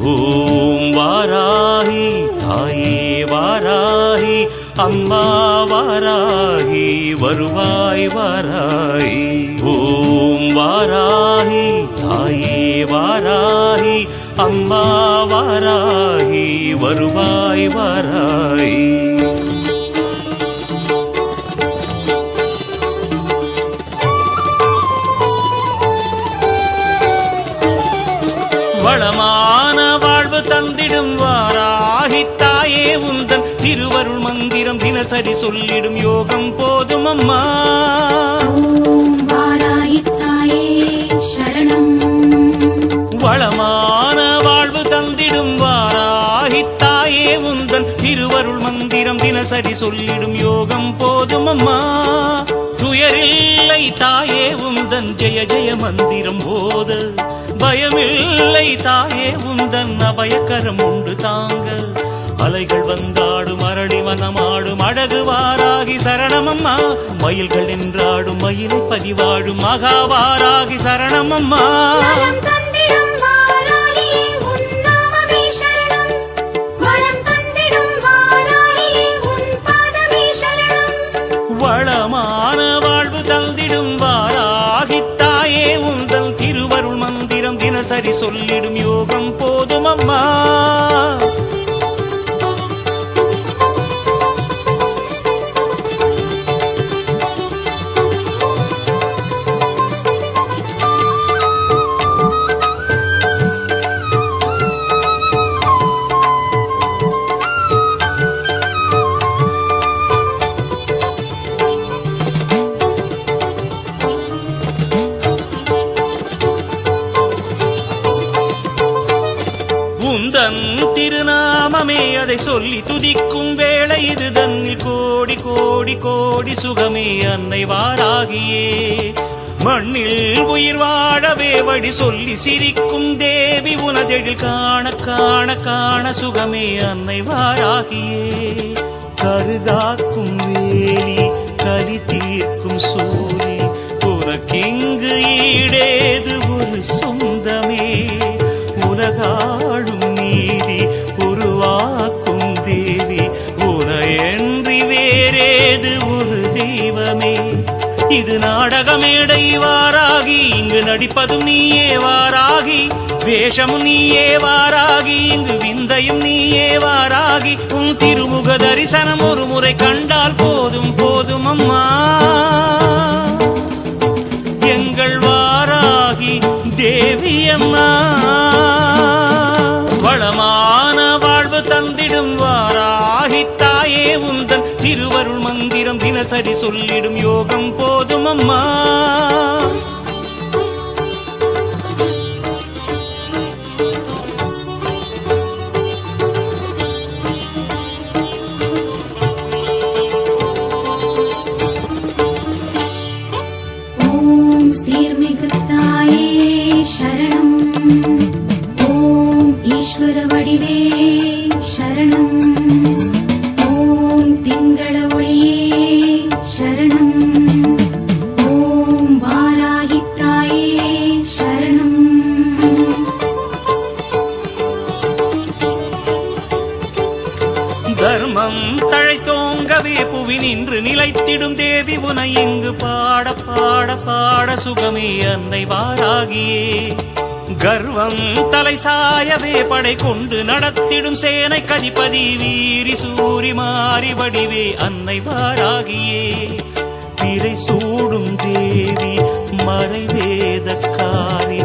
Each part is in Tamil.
ஓம் வாராகி தாயே வாராகி அம்மா வாராகி வருவாய் வாராகி ஓம் வாராகி தாயே வாராகி அம்மா வாராகி வருவாய் தினசரி சொல்லிடும் யோகம் போதும் அம்மா. வளமான வாழ்வு தந்திடும் வாராகி தாயே உந்தன் திருவருள் மந்திரம் தினசரி சொல்லிடும் யோகம் போதும் அம்மா. துயரில்லை தாயே உந்தன் ஜெய ஜெய மந்திரம் போத. பயமில்லை தாயே உந்தன் அபயக்கரம் உண்டு தாங்க. அலைகள் வந்தாடும் அரளி வனமாடும் அழகு வாராகி சரணமம்மா. மயில்கள் நின்றாடும் மயிலை பதிவாடும் மகாவாராகி சரணமம்மா. வளமான வாழ்வு தந்திடும் வாராகி தாயே உந்தன் திருவருள் மந்திரம் தினசரி சொல்லிடும் யோகம் போதும் அம்மா அதை சொல்லி துதிக்கும் வேளை இது தன்னில் கோடி கோடி கோடி சுகமே அன்னை வாராகியே. மண்ணில் உயிர் வாழவே வழி சொல்லி சிரிக்கும் தேவி உனதெழில் காண காண காண சுகமே அன்னை வாராகியே. கருகாக்கும் வேலி கலி தீர்க்கும் சூரி உனக்கிங்கு ஈடேது ஒரு சொந்த தெய்வமே இது நாடகமேடை வாராகி இங்கு நடிப்பதும் நீயே வாராகி வேஷமும் நீயே வாராகி இங்கு விந்தையும் நீயே வாராகி உன் திருமுக தரிசனம் ஒரு முறை கண்டால் போதும் போதும் அம்மா. எங்கள் வாராகி தேவி அம்மா. தினசரி சொல்லிடும் யோகம் போதும் அம்மா ஓம் சீர்மிகு தாயே வைத்திடும் தேவி உனை இங்கு பாட பாட பாட சுகமே அன்னை வாராகியே. கர்வம் தலை சாயவே படை கொண்டு நடத்திடும் சேனை கதிபதி வீரி சூரி மாறி வடிவே அன்னை வாராகியே. பிறை சூடும் தேவி மறைவேதக்காரி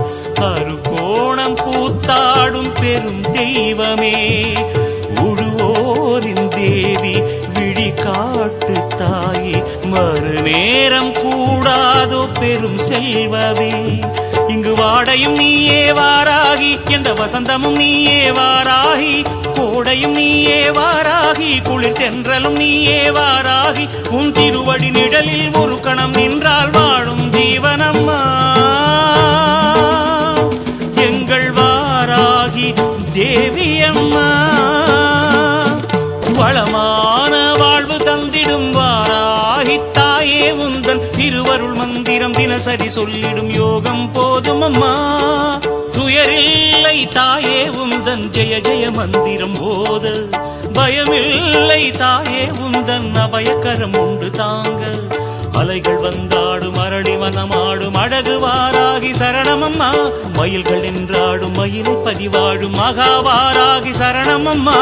அருகோணம் பூத்தாடும் பெரும் தெய்வமே. உழுவோரின் தேவி மறு நேரம் கூடாதோ பெரும் செல்வமே. இங்கு வாடையும் நீயே வாராகி எந்த வசந்தமும் நீயே வாராகி கோடையும் நீயே வாராகி குளிர் தென்றலும் நீயே வாராகி உன் திருவடி நிழலில் ஒரு கணம் நின்றால் வாழும் ஜீவனம்மா. எங்கள் வாராகி தேவியம்மா. சரி சொல்லிடும் யோகம் போதும் அம்மா. துயரில்லை தாயே உந்தன் ஜெய ஜெய மந்திரம் போத. பயமில்லை தாயே உந்தன் அபயக்கரம் உண்டு தாங்க. அலைகள் வந்தாடும் அரளி வனமாடும் அழகு வாராகி சரணமம்மா மயில்கள் நின்றாடும் மயிலை பதிவாடும் மகாவாராகி சரணமம்மா